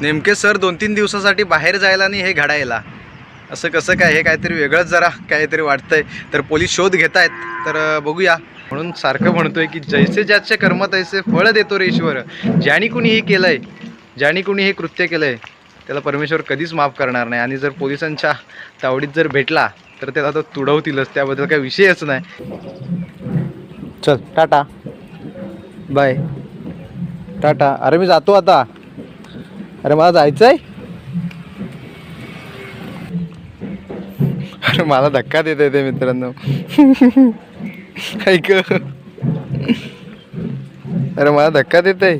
नेमके सर दोन तीन दिवसासाठी बाहेर जायला आणि हे घडायला. असं कसं काय हे काहीतरी वेगळंच जरा काहीतरी वाटतंय. तर पोलीस शोध घेत आहेत तर बघूया. म्हणून सारखं म्हणतोय की जैसे ज्याचे कर्म तैसे फळ देतो रे ईश्वर. ज्यानी कुणी हे केलंय ज्यानी कुणी हे कृत्य केलंय त्याला परमेश्वर कधीच माफ करणार नाही. आणि जर पोलिसांच्या तावडीत जर भेटला तर त्याला तो तुडवतीलच. त्याबद्दल काही विषयच नाही. चल टाटा. बाय. टाटा. अरे मी जातो आता. अरे मला जायचं आहे अरे मला धक्का देत आहे ते मित्रांनो. ऐक. अरे मला धक्का देत आहे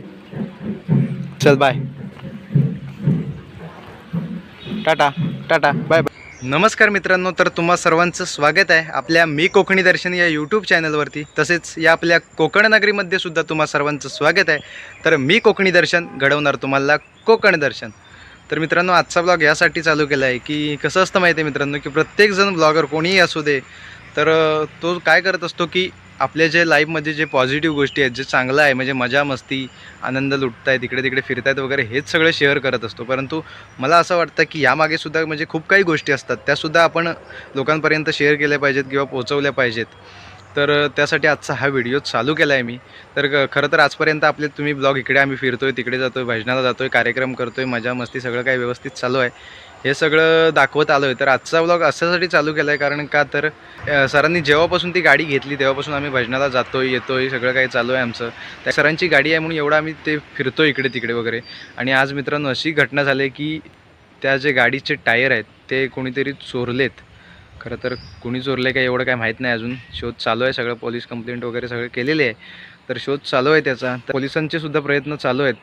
चल bye tata tata bye bye नमस्कार मित्रांनो तर तुम्हा सर्वांचं स्वागत आहे आपल्या मी कोकणी दर्शन या यूट्यूब चॅनलवरती तसेच या आपल्या कोकण नगरीमध्ये सुद्धा तुम्हा सर्वांचं स्वागत आहे. तर मी कोकणी दर्शन घडवणार तुम्हाला कोकण दर्शन. तर मित्रांनो आजचा ब्लॉग यासाठी चालू केला आहे की कसं असतं माहिती आहे मित्रांनो की प्रत्येकजण ब्लॉगर कोणीही असू दे तर तो काय करत असतो की आपल्या जे लाईफमध्ये जे पॉझिटिव्ह गोष्टी आहेत जे चांगलं आहे म्हणजे मजा मस्ती आनंद लुटतायत इकडे तिकडे फिरतायत वगैरे हेच सगळं शेअर करत असतो. परंतु मला असं वाटतं की यामागे सुद्धा म्हणजे खूप काही गोष्टी असतात. त्यासुद्धा आपण लोकांपर्यंत शेअर केल्या पाहिजेत किंवा पोचवल्या पाहिजेत. तर त्यासाठी आजचा हा व्हिडिओ चालू केला आहे मी. तर खरं तर आजपर्यंत आपले तुम्ही ब्लॉग इकडे आम्ही फिरतोय तिकडे जातोय भजनाला जातोय कार्यक्रम करतोय मजा मस्ती सगळं काही व्यवस्थित चालू आहे. हे सगळं दाखवत आलो आहे तर आजचा ब्लॉग अशासाठी चालू केला आहे कारण का तर सरांनी जेव्हापासून ती गाडी घेतली तेव्हापासून आम्ही भजनाला जातो आहे येतो आहे सगळं काही चालू आहे आमचं. त्या सरांची गाडी आहे म्हणून एवढं आम्ही ते फिरतो इकडे तिकडे वगैरे. आणि आज मित्रांनो अशी घटना झाली की त्या जे गाडीचे टायर आहेत ते कोणीतरी चोरलेत. खरं तर कुणी चोरले काय एवढं काय माहीत नाही अजून. शोध चालू आहे सगळं पोलीस कंप्लेंट वगैरे सगळं केलेले आहे. तर शोध चालू आहे त्याचा. तर पोलिसांचे सुद्धा प्रयत्न चालू आहेत.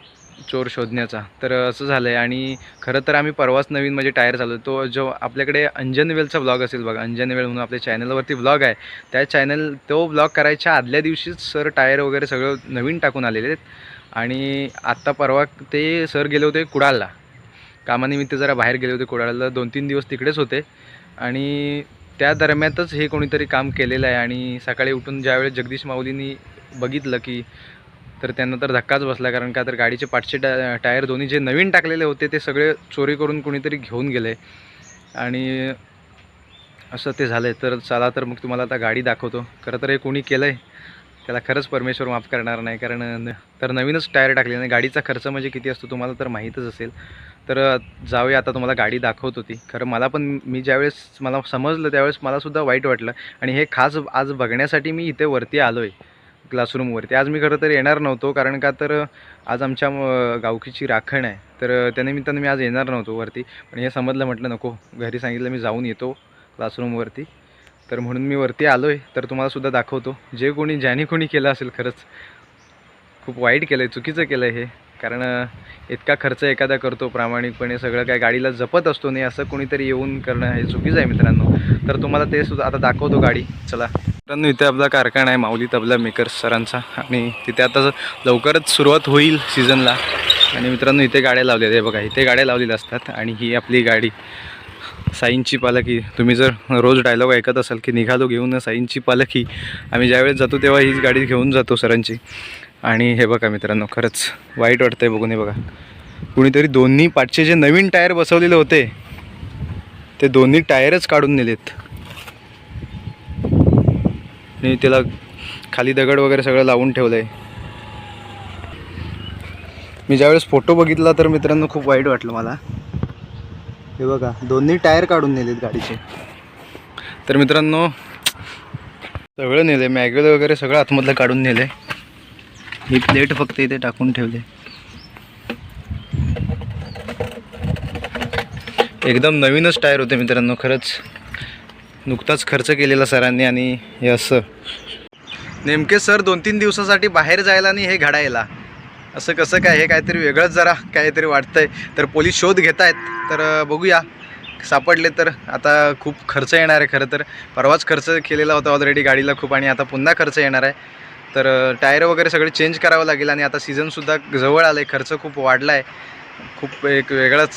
चोर शोधण्याचा. तर असं झालं आहे आणि खरं तर आम्ही परवाच नवीन म्हणजे टायर चालू तो जो आपल्याकडे अंजनवेलचा ब्लॉग असेल बघा अंजनवेल म्हणून आपल्या चॅनलवरती ब्लॉग आहे. त्या चॅनल तो ब्लॉग करायच्या आदल्या दिवशीच सर टायर वगैरे सगळं नवीन टाकून आलेले आहेत. आणि आत्ता परवा ते सर गेले होते कुडाळला. कामानिमित्त जरा बाहेर गेले होते कुडाळला दोन तीन दिवस तिकडेच होते. आणि त्या दरम्यानच हे कोणीतरी काम केलेलं आहे. आणि सकाळी उठून ज्यावेळेस जगदीश माऊलींनी बघितलं की तर त्यांना तर धक्काच बसला कारण का तर गाडीचे पाठचे टा टायर दोन्ही जे नवीन टाकलेले होते ते सगळे चोरी करून कुणीतरी घेऊन गेले. आणि असं ते झालं आहे तर चला तर मग तुम्हाला आता गाडी दाखवतो. खरं तर हे कोणी केलं आहे त्याला खरंच परमेश्वर माफ करणार नाही. कारण न- तर नवीनच टायर टाकले नाही गाडीचा खर्च म्हणजे किती असतो तुम्हाला तर माहीतच असेल. तर जाऊया आता तुम्हाला गाडी दाखवत होती खरं मला पण मी ज्यावेळेस मला समजलं त्यावेळेस मलासुद्धा वाईट वाटलं. आणि हे खास आज बघण्यासाठी मी इथे वरती आलो आहे क्लासरूमवरती आज मी खरं तर येणार नव्हतो कारण का तर आज आमच्या गावकीची राखण आहे. तर त्यानिमित्तानं मी आज येणार नव्हतो वरती. पण हे समजलं म्हटलं नको. घरी सांगितलं मी जाऊन येतो क्लासरूमवरती तर म्हणून मी वरती आलो आहे तर तुम्हाला सुद्धा दाखवतो. जे कोणी ज्याने कोणी केलं असेल खरंच. खूप वाईट केलं आहे चुकीचं केलं आहे हे. कारण इतका खर्च एखादा करतो प्रामाणिकपणे सगळं काय गाडीला जपत असतो नाही असं कोणीतरी येऊन करणं हे चुकीचं आहे मित्रांनो. तर तुम्हाला ते सुद्धा आता दाखवतो गाडी. चला. मित्रांनो इथे आपला कारखाना आहे माऊली तबला मेकर्स सरांचा. आणि तिथे आता लवकरच सुरुवात होईल सीझनला आणि मित्रांनो इथे गाड्या लावलेल्या आहे बघा इथे गाड्या लावलेल्या असतात. आणि ही आपली गाडी. साईंची पालखी. तुम्ही जर रोज डायलॉग ऐकत असाल की निघालो घेऊन साईंची पालखी. आम्ही ज्यावेळेस जातो तेव्हा हीच गाडी घेऊन जातो सरांची. आणि हे बघा मित्रांनो खरंच वाईट वाटतंय बघून हे बघा. कुणीतरी दोन्ही पाठचे जे नवीन टायर बसवलेले होते ते दोन्ही टायरच काढून नेलेत. आणि त्याला खाली दगड वगैरे सगळं लावून ठेवलं आहे मी ज्यावेळेस फोटो बघितला तर मित्रांनो खूप वाईट वाटलं मला. हे बघा दोन्ही टायर काढून नेलेत गाडीचे. तर मित्रांनो सगळं नेलं आहे मॅग्युल वगैरे सगळं आतमधलं काढून नेलं आहे ही प्लेट फक्त इथे टाकून ठेवले एकदम नवीनच टायर होते मित्रांनो खरंच. नुकताच खर्च केलेला सरांनी आणि हे असं. नेमके सर दोन तीन दिवसासाठी बाहेर जायला आणि हे घडायला. असं कसं काय हे काहीतरी वेगळंच जरा काहीतरी वाटतंय. तर पोलीस शोध घेत आहेत तर बघूया. सापडले तर आता खूप खर्च येणार आहे खरं तर. परवाच खर्च केलेला होता ऑलरेडी गाडीला खूप आणि आता पुन्हा खर्च येणार आहे. तर टायर वगैरे सगळे चेंज करावं लागेल आणि आता सीझनसुद्धा जवळ आलं आहे खर्च खूप वाढला आहे खूप एक वेगळाच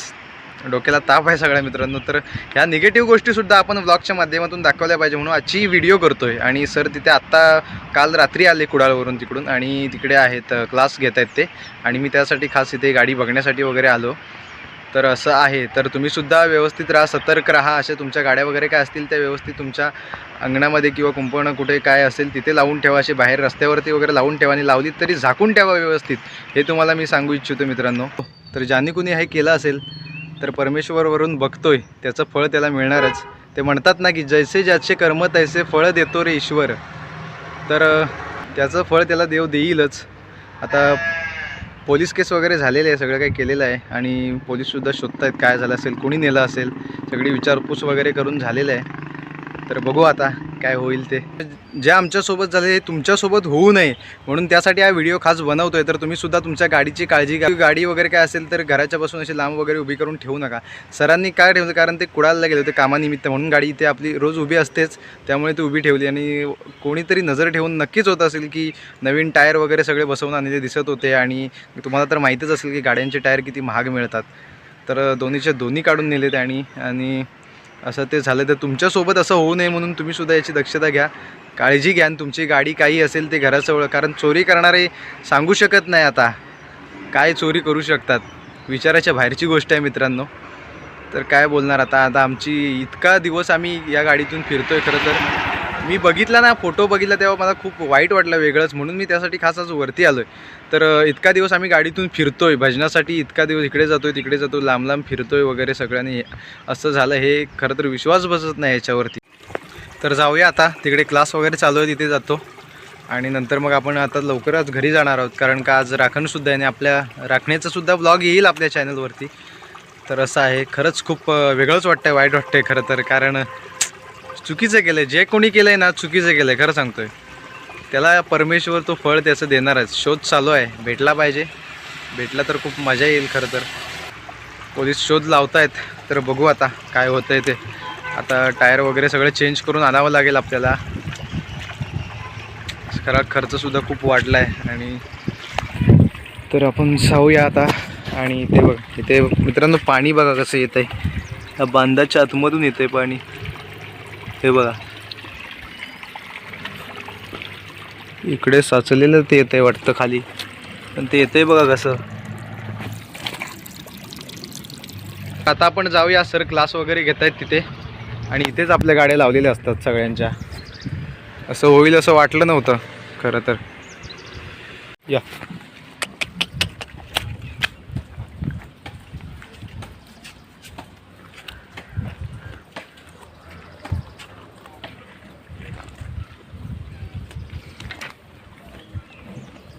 डोक्याला ताप आहे सगळ्या मित्रांनो. तर ह्या निगेटिव्ह गोष्टीसुद्धा आपण ब्लॉगच्या माध्यमातून दाखवल्या पाहिजे म्हणून आजची व्हिडिओ करतोय. आणि सर तिथे आत्ता काल रात्री आले कुडाळवरून तिकडून आणि तिकडे आहेत क्लास घेत आहेत ते. आणि मी त्यासाठी खास इथे गाडी बघण्यासाठी वगैरे आलो. तर असं आहे. तर तुम्हीसुद्धा व्यवस्थित राहा सतर्क राहा. अशा तुमच्या गाड्या वगैरे काय असतील त्या व्यवस्थित तुमच्या अंगणामध्ये किंवा कुंपणं कुठे काय असेल तिथे लावून ठेवा. असे बाहेर रस्त्यावरती वगैरे लावून ठेवा आणि लावलीत तरी झाकून ठेवा व्यवस्थित. हे तुम्हाला मी सांगू इच्छितो मित्रांनो. तर ज्यांनी कुणी हे केलं असेल तर परमेश्वरवरून बघतोय त्याचं फळ त्याला मिळणारच. ते म्हणतात ना की जैसे ज्याचे कर्म तैसे फळ देतो रे ईश्वर. तर त्याचं फळ त्याला देव देईलच. आता पोलीस केस वगैरे झालेले आहे सगळं काही केलेलं आहे. आणि पोलीससुद्धा शोधत आहेत काय झालं असेल कोणी नेलं असेल सगळी विचारपूस वगैरे करून झालेलं आहे. तर बघू आता काय होईल ते. जे आमच्यासोबत झाले हे तुमच्यासोबत होऊ नये म्हणून त्यासाठी हा व्हिडिओ खास बनवतोय. तर तुम्ही सुद्धा तुमच्या गाडीची काळजी घ्या. गाडी वगैरे काय असेल तर घराच्या बसून अशी लांब वगैरे उभी करून ठेवू नका. सरांनी काय ठेवलं कारण ते कुडाळला गेले होते कामानिमित्त म्हणून गाडी इथे आपली रोज उभी असतेच. त्यामुळे ती उभी ठेवली आणि कोणीतरी नजर ठेवून नक्कीच होत असेल की नवीन टायर वगैरे सगळे बसवून आणलेले दिसत होते आणि तुम्हाला तर माहितीच असेल की गाड्यांचे टायर किती महाग मिळतात. तर दोन्हीचे दोन्ही काढून नेलेत आणि आणि असं ते झालं तर तुमच्यासोबत असं होऊ नये म्हणून तुम्ही सुद्धा याची दक्षता घ्या. काळजी घ्या आणि तुमची गाडी काही असेल ते घराजवळ कारण चोरी करणारे सांगू शकत नाही आता. काय चोरी करू शकतात? विचाराच्या बाहेरची गोष्ट आहे मित्रांनो. तर काय बोलणार आता? आता आमची इतका दिवस आम्ही या गाडीतून फिरतो आहे खरं तर. मी बघितला ना फोटो बघितला तेव्हा मला खूप वाईट वाटलं वेगळंच. म्हणून मी त्यासाठी खास आज वरती आलो आहे तर इतका दिवस आम्ही गाडीतून फिरतोय भजनासाठी इतका दिवस इकडे जातोय तिकडे जातो लांब लांब फिरतोय वगैरे सगळ्यांनी. असं झालं हे खरं तर विश्वास बसत नाही याच्यावरती. तर जाऊया आता तिकडे क्लास वगैरे चालू आहे तिथे जातो. आणि नंतर मग आपण आता लवकरच घरी जाणार आहोत कारण का आज राखणसुद्धा आहे आणि आपल्या राखण्याचासुद्धा ब्लॉग येईल आपल्या चॅनलवरती तर असं आहे खरंच खूप वेगळंच वाटतं आहे वाईट वाटतंय खरं तर कारण चुकीचं केलं आहे जे कोणी केलं आहे ना चुकीचं केलं आहे खरं सांगतोय. त्याला परमेश्वर तो फळ त्याचं देणारच शोध चालू आहे. भेटला पाहिजे. भेटला तर खूप मजा येईल खरं तर. पोलीस शोध लावतायत तर बघू आता काय होतंय ते. आता टायर वगैरे सगळं चेंज करून आणावं लागेल आपल्याला. खरा खर्चसुद्धा खूप वाढला आहे आणि तर आपण जाऊया आता. आणि इथे बघ इथे मित्रांनो पाणी बघा कसं येत आहे या बांधाच्या आतमधून येतं आहे पाणी. हे बघा. इकडे साचलेलं ते येतंय वाटतं खाली. पण ते येतंय बघा कसं. आता आपण जाऊया सर क्लास वगैरे घेत आहेत तिथे. आणि इथेच आपल्या गाड्या लावलेल्या असतात सगळ्यांच्या. असं होईल असं वाटलं नव्हतं खरं तर. या.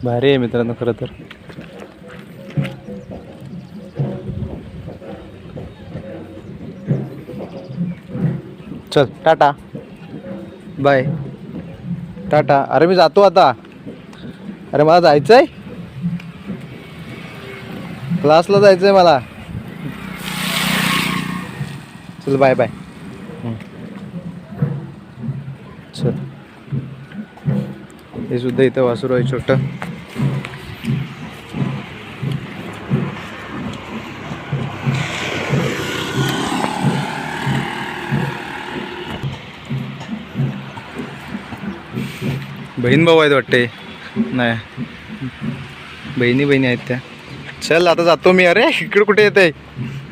भारी आहे मित्रांनो खरं तर. चल. टाटा. बाय. टाटा. अरे मी जातो आता. अरे मला जायचं आहे क्लासला जायचं आहे मला. चल बाय बाय. चल. हे सुद्धा इथं वासरू आहे छोटं. बहीण भाऊ आहेत वाटते. नाही. बहिणी बहिणी आहेत त्या. चल आता जातो मी. अरे इकडे कुठे येते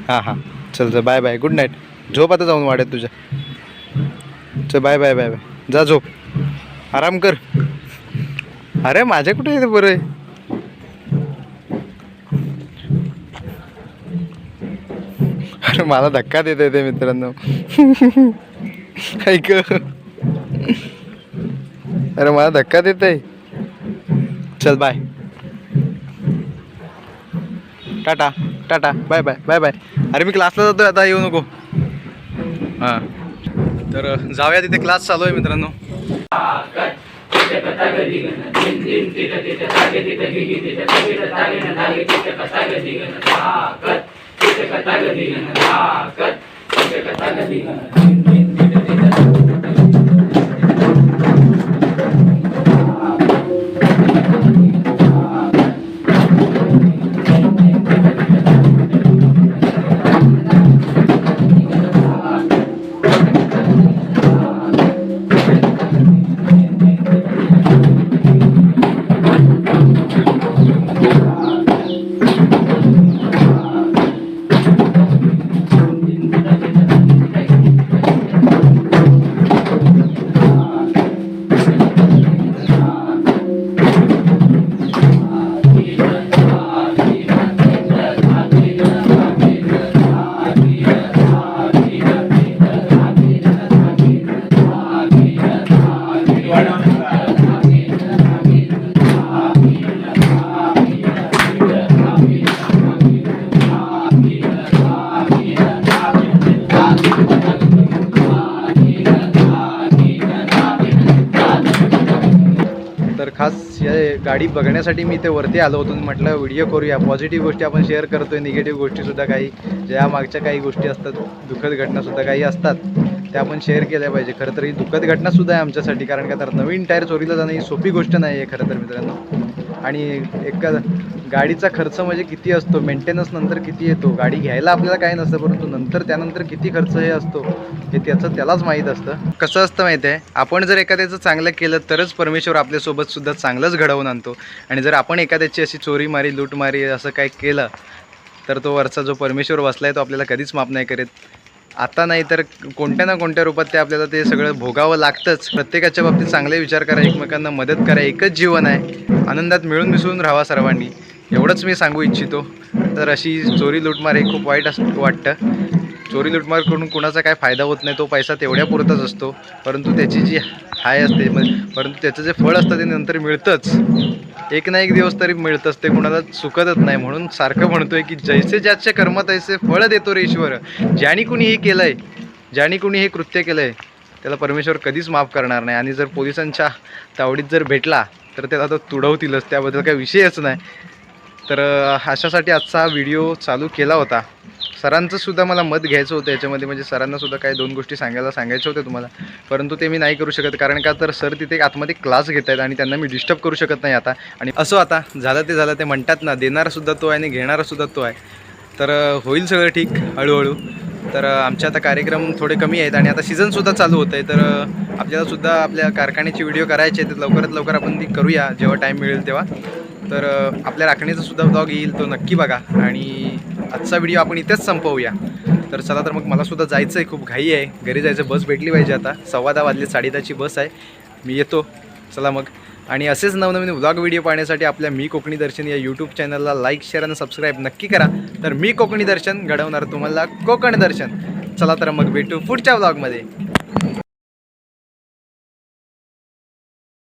हां हां. चल चल. Bye bye. गुड नाईट झोप आता जाऊन वाड्यात तुझ्या. चल बाय बाय बाय बाय. जा झोप. आराम कर. अरे माझ्या कुठे येते बरं? आहे अरे मला धक्का देत ते मित्रांनो. ऐक. अरे मला धक्का देत आहे चल bye tata tata. Bye bye bye bye अरे मी क्लासला जातोय आता येऊ नको. हां. तर जाऊया तिथे क्लास चालू आहे मित्रांनो. गाडी बघण्यासाठी मी ते वरती आलो होतो. म्हटलं व्हिडिओ करूया. पॉझिटिव्ह गोष्टी आपण शेअर करतोय. निगेटिव्ह गोष्टीसुद्धा काही ज्या मागच्या काही गोष्टी असतात दुःखद घटनासुद्धा काही असतात त्या आपण शेअर केल्या पाहिजे. खरं तर ही दुःखद घटनासुद्धा आहे आमच्यासाठी कारण का तर नवीन टायर चोरीला जाणं ही सोपी गोष्ट नाही आहे खरं तर मित्रांनो. आणि एका गाडीचा खर्च म्हणजे किती असतो? मेंटेनन्स नंतर किती येतो? गाडी घ्यायला आपल्याला काही नसतं परंतु नंतर त्यानंतर किती खर्च हे असतो हे त्याचं त्यालाच माहीत असतं. कसं असतं माहीत आहे आपण जर एखाद्याचं चांगलं केलं तरच परमेश्वर आपल्यासोबत सुद्धा चांगलंच घडवून आणतो. आणि जर आपण एखाद्याची अशी चोरी मारी लूटमारी असं काही केलं तर तो वरचा जो परमेश्वर बसला आहे तो आपल्याला कधीच माफ नाही करीत. आता नाही तर कोणत्या ना कोणत्या रूपात ते आपल्याला ते सगळं भोगावं लागतंच. प्रत्येकाच्या बाबतीत चांगले विचार करा एकमेकांना मदत करा एकच जीवन आहे. आनंदात मिळून मिसळून राहावा सर्वांनी. एवढंच मी सांगू इच्छितो. तर अशी चोरी लूटमार हे खूप वाईट असं वाटतं. चोरी लूटमार करून कुणाचा काय फायदा होत नाही तो पैसा तेवढ्यापुरताच असतो. परंतु त्याची जी हाय असते म्हणजे परंतु त्याचं जे फळ असतं ते नंतर मिळतंच. एक ना एक दिवस तरी मिळतंच ते कुणाला चुकतच नाही. म्हणून सारखं म्हणतोय की जैसे ज्याचे कर्म तैसे फळ देतो रे ईश्वर. ज्याने कुणी हे केलं आहे ज्याने कुणी हे कृत्य केलं आहे त्याला परमेश्वर कधीच माफ करणार नाही. आणि जर पोलिसांच्या तावडीत जर भेटला तर त्याला तो तुडवतीलच. त्याबद्दल काही विषयच नाही. तर अशासाठी आजचा व्हिडिओ चालू केला होता. सरांचं सुद्धा मला मत घ्यायचं होतं याच्यामध्ये म्हणजे सरांना सुद्धा काही दोन गोष्टी सांगायला सांगायच्या होत्या तुम्हाला. परंतु ते मी नाही करू शकत कारण का तर सर तिथे आतमध्ये क्लास घेत आहेत आणि त्यांना मी डिस्टर्ब करू शकत नाही आता. आणि असं आता झालं ते झालं ते म्हणतात ना देणारा सुद्धा तो आहे आणि घेणारा सुद्धा तो आहे. तर होईल सगळं ठीक हळूहळू. तर आमचे आता कार्यक्रम थोडे कमी आहेत आणि आता सीझनसुद्धा चालू होतं आहे तर आपल्यालासुद्धा आपल्या कारखान्याची व्हिडिओ करायचे आहेत. तर लवकरात लवकर आपण ती करूया जेव्हा टाईम मिळेल तेव्हा. तर आपल्या राखणीचा सुद्धा ब्लॉग येईल तो नक्की बघा. आणि आजचा व्हिडिओ आपण इथेच संपवूया. तर चला तर मग मलासुद्धा जायचं आहे खूप घाई आहे. घरी जायचं बस भेटली पाहिजे आता. सव्वा दहा वाजले साडेदहाची बस आहे. मी येतो. चला मग. आणि असेच नवनवीन व्लॉग व्हिडिओ पाहण्यासाठी आपल्या मी कोकणी दर्शन या यूट्यूब चॅनलला लाईक शेअर आणि सबस्क्राईब नक्की करा. तर मी कोकणी दर्शन घडवणार तुम्हाला कोकण दर्शन. चला तर मग भेटू पुढच्या व्लॉगमध्ये